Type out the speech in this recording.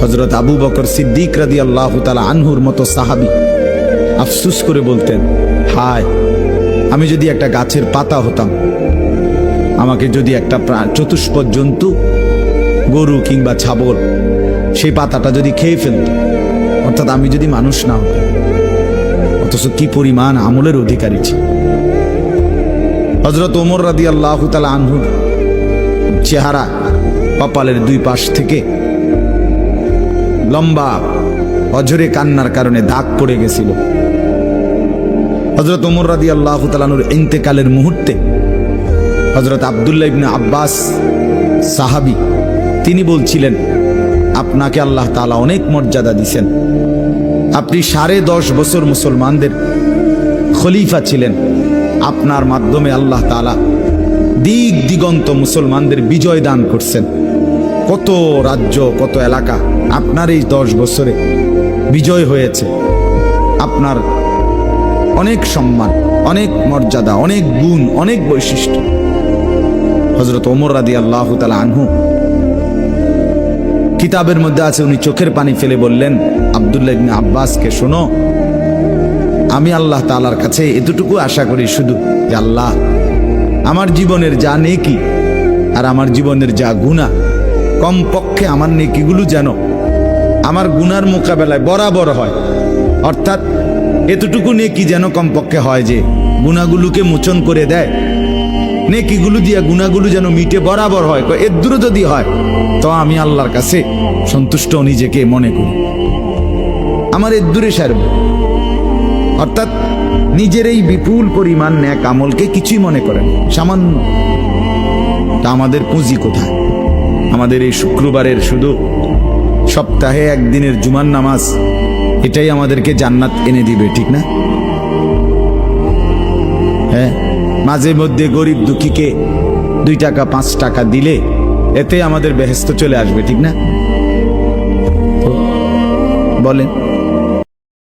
হজরত আবু বকর সিদ্দিক রাদি আল্লাহ তালা আনহুর মতো সাহাবি আফসুস করে বলতেন, হায়, আমি যদি একটা গাছের পাতা হতাম, আমাকে যদি একটা চতুষ্পদ জন্তু, গরু কিংবা ছাগল, সেই পাতাটা যদি খেয়ে ফেলত, অর্থাৎ আমি যদি মানুষ না হতাম, অথচ কি পরিমাণ আমলের অধিকারী ছিল হজরত ওমর রাদি আল্লাহ তালা আনহুর চেহারা কপালের দুই পাশ থেকে লম্বা অজরে কান্নার কারণে দাগ পড়ে গেছিল। হজরত ওমর রাদি আল্লাহ তালানুর ইন্তেকালের মুহূর্তে হজরত আবদুল্লাহ ইবনে আব্বাস সাহাবি, তিনি বলছিলেন, আপনাকে আল্লাহ তাআলা অনেক মর্যাদা দিছেন। আপনি সাড়ে দশ বছর মুসলমানদের খলিফা ছিলেন। আপনার মাধ্যমে আল্লাহ তাআলা দিক দিগন্ত মুসলমানদের বিজয় দান করছেন। কত রাজ্য, কত এলাকা আপনার এই দশ বছরে বিজয় হয়েছে। আপনার অনেক সম্মান, অনেক মর্যাদা, অনেক গুণ, অনেক বৈশিষ্ট্য। হজরত ওমর রাদি আল্লাহ তালা আনহু কিতাবের মধ্যে আছে, উনি চোখের পানি ফেলে বললেন, আবদুল্লাহ ইবনে আব্বাসকে শোনো, আমি আল্লাহ তালার কাছে এতটুকু আশা করি শুধু যে আল্লাহ আমার জীবনের যা নেকি আর আমার জীবনের যা গুণা কমপক্ষে আমার নেকিগুলো যেন আমার গুনার মোকাবেলায় বরাবর হয়। অর্থাৎ এতটুকু নেকি যেন কমপক্ষে হয় যে গুণাগুলোকে মোচন করে দেয়। নেকিগুলো দিয়া গুণাগুলো যেন মিটে বরাবর হয়। কয়, এর দূরে যদি হয়, তো আমি আল্লাহর কাছে সন্তুষ্ট নিজেকে মনে করি। আমার এর দূরে সারব। অর্থাৎ নিজের এই বিপুল পরিমাণ ন্যাক আমলকে কিছুই মনে করেন সামান্য। তা আমাদের পুঁজি কোথায়? আমাদের এই শুক্রবারের শুধু সপ্তাহে একদিনের জুমান নামাজ, এটাই আমাদেরকে জান্নাত এনে দিবে, ঠিক না? হ্যাঁ মাঝে মধ্যে গরিব দুঃখীকে দুই টাকা, পাঁচ টাকা দিলে এতে আমাদের বেহেস্ত চলে আসবে, ঠিক না? বলেন।